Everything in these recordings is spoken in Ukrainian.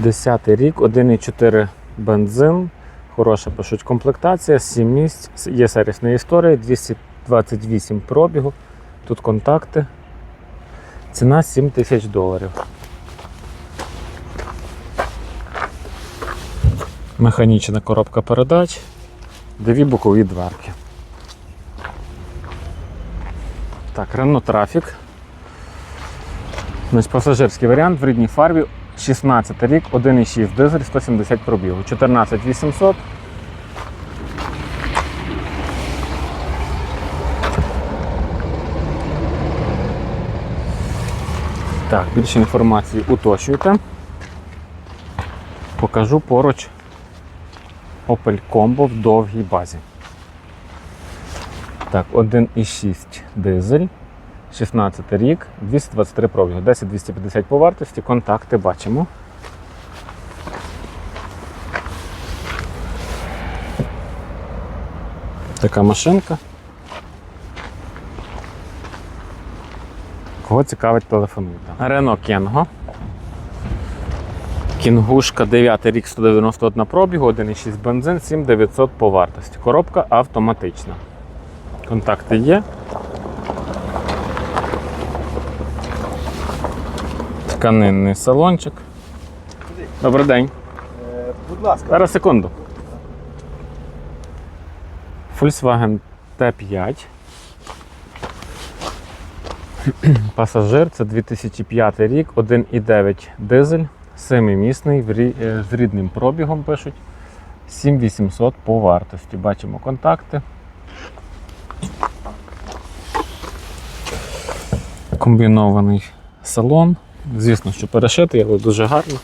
10 рік, 1,4 бензин. Хороша пишуть комплектація, 7 місць, є сервісна історія, 228 пробігу. Тут контакти. Ціна 7 тисяч доларів. Механічна коробка передач, дві бокові дверки. Так, Renault Traffic. Значить, пасажирський варіант в рідній фарбі 16 рік, 1,6 дизель, 170 пробігу, 14 800. Так, більше інформації уточуйте. Покажу поруч Opel Combo в довгій базі. Так, 1,6 дизель. 16 рік, 223 пробігу, 10-250 по вартості, контакти бачимо. Така машинка. Кого цікавить, телефонуйте. Рено Кенго. Кінгушка 9 рік 191 пробігу, 1,6 бензин, 7900 по вартості. Коробка автоматична. Контакти є. Тканинний салончик. Добрий день. Будь ласка, Зараз секунду. Volkswagen T5. Пасажир це 2005 рік, 1,9 дизель, 7-місний, в рі- е, з рідним пробігом пишуть. 7800 по вартості. Бачимо контакти. Комбінований салон. Звісно, що перешитий, але дуже гарно.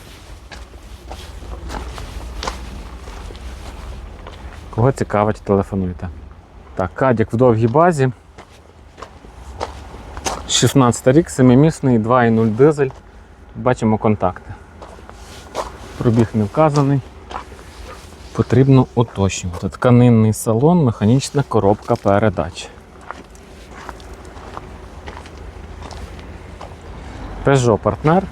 Кого цікавить, телефонуйте. Так, кадік в довгій базі. 16 рік, 7-місний, 2,0 дизель. Бачимо контакти. Пробіг не вказаний. Потрібно уточнювати. Тканинний салон, механічна коробка передач. Peugeot партнер.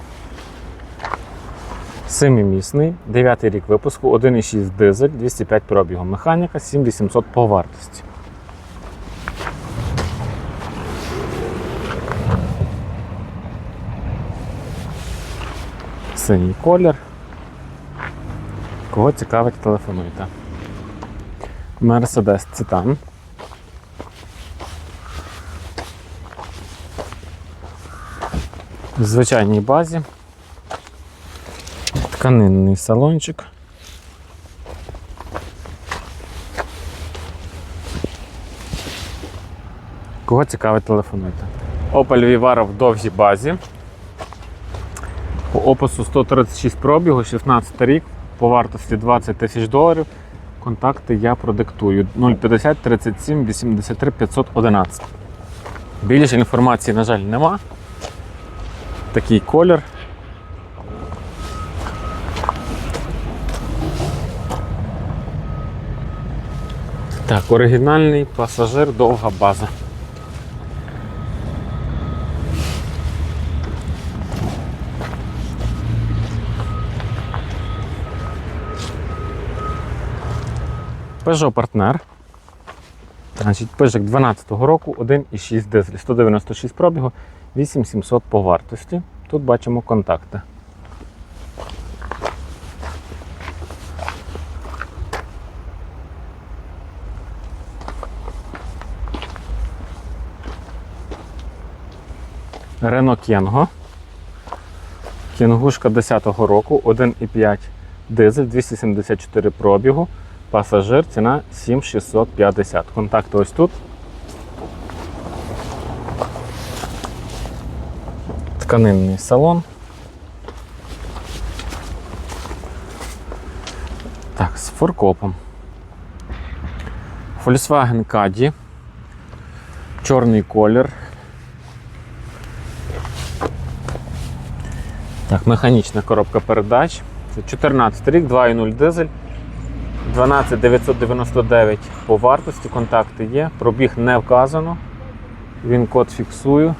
Семимісний, 9 рік випуску, 1,6 дизель, 205 пробігу. Механіка 7800 по вартості. Синій колір. Кого цікавить, телефонуйте. Mercedes Citan. В звичайній базі. Тканинний салончик. Кого цікавить, телефонуйте. Opel Vivaro в довгій базі. По опису 136 пробігу, 16 рік, по вартості 20 тисяч доларів. Контакти я продиктую 050 37 83 511. Більше інформації, на жаль, нема. Такий колір. Так, оригінальний пасажир, довга база. Peugeot партнер. Значить, Пежик 12-го року, 1,6 дизель, 196 пробігу, 8700 по вартості. Тут бачимо контакти. Рено Кенго. Кінгушка 10-го року, 1,5 дизель, 274 пробігу, пасажир, ціна 7650. Контакти ось тут. Тканинний салон. Так, з форкопом. Volkswagen Caddy. Чорний колір. Так, механічна коробка передач. Це 14 рік, 2.0 дизель. 12999 по вартості, контакти є. Пробіг не вказано. Він код фіксую.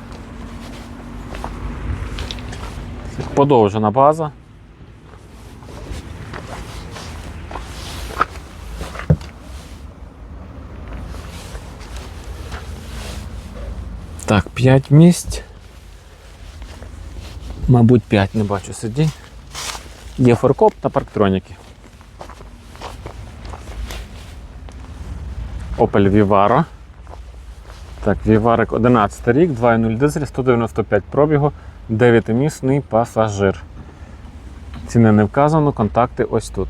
Подовжена база. Так, 5 місць. Мабуть, 5 не бачу сидінь. Є форкоп та парктроніки. Opel Vivaro. Так, Віварик 11 рік, 2.0 дизель, 195 пробігу, 9-місний пасажир. Ціни не вказано, контакти ось тут.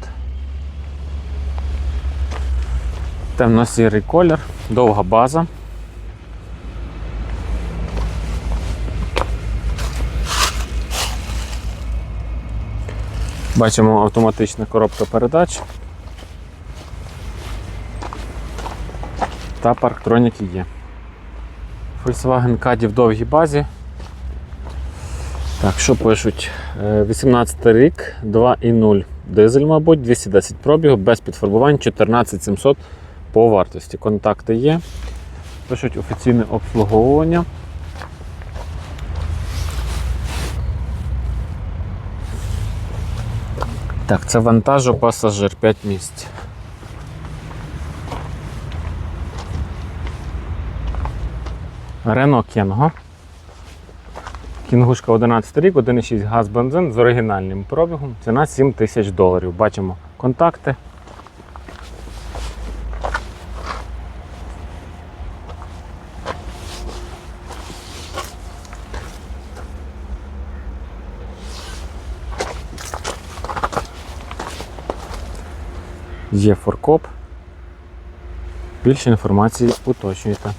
Темно-сірий колір, довга база. Бачимо автоматична коробка передач. Та парктроніки є. Volkswagen Caddy в довгій базі. Так, що пишуть? Е, 18 рік, 2,0 дизель, мабуть, 210 пробігу, без підфарбувань, 14700 по вартості. Контакти є. Пишуть офіційне обслуговування. Так, це вантажопасажир 5 місць. Рено Кенго. Кінгушка 11 рік, 1,6 газ бензин з оригінальним пробігом. Ціна 7 тисяч доларів. Бачимо контакти. Є форкоп. Більше інформації уточнюйте.